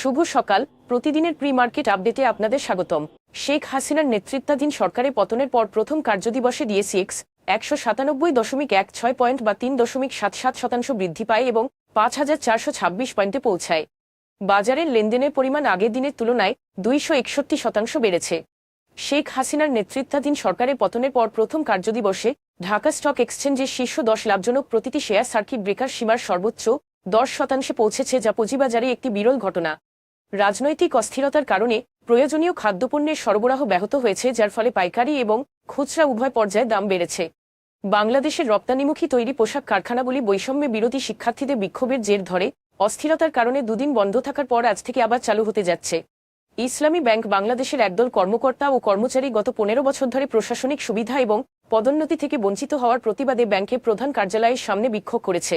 শুভ সকাল। প্রতিদিনের pre market আপডেটে আপনাদের স্বাগতম। শেখ হাসিনার নেতৃত্বাধীন সরকারের পতনের পর প্রথম কার্যদিবসে ডিএসিএক্স একশো সাতানব্বই দশমিক এক ছয় পয়েন্ট বা তিন দশমিক সাত সাত শতাংশ বৃদ্ধি পায় এবং পাঁচ হাজার চারশো ছাব্বিশ পয়েন্টে পৌঁছায়। বাজারের লেনদেনের পরিমাণ আগের দিনের তুলনায় দুইশো একষট্টি শতাংশ বেড়েছে। শেখ হাসিনার নেতৃত্বাধীন সরকারের পতনের পর প্রথম কার্যদিবসে ঢাকা স্টক এক্সচেঞ্জের শীর্ষ দশ লাভজনক প্রতিটি শেয়ার সার্কিট ব্রেকার সীমার সর্বোচ্চ দশ শতাংশে পৌঁছেছে, যা পুঁজিবাজারে একটি বিরল ঘটনা। রাজনৈতিক অস্থিরতার কারণে প্রয়োজনীয় খাদ্যপণ্যের সরবরাহ ব্যাহত হয়েছে, যার ফলে পাইকারি এবং খুচরা উভয় পর্যায়ে দাম বেড়েছে। বাংলাদেশের রপ্তানিমুখী তৈরি পোশাক কারখানাগুলি বৈষম্যে বিরোধী শিক্ষার্থীদের বিক্ষোভের জের ধরে, অস্থিরতার কারণে দুদিন বন্ধ থাকার পর আজ থেকে আবার চালু হতে যাচ্ছে। ইসলামী ব্যাংক বাংলাদেশের একদল কর্মকর্তা ও কর্মচারী গত পনেরো বছর ধরে প্রশাসনিক সুবিধা এবং পদোন্নতি থেকে বঞ্চিত হওয়ার প্রতিবাদে ব্যাংকের প্রধান কার্যালয়ের সামনে বিক্ষোভ করেছে।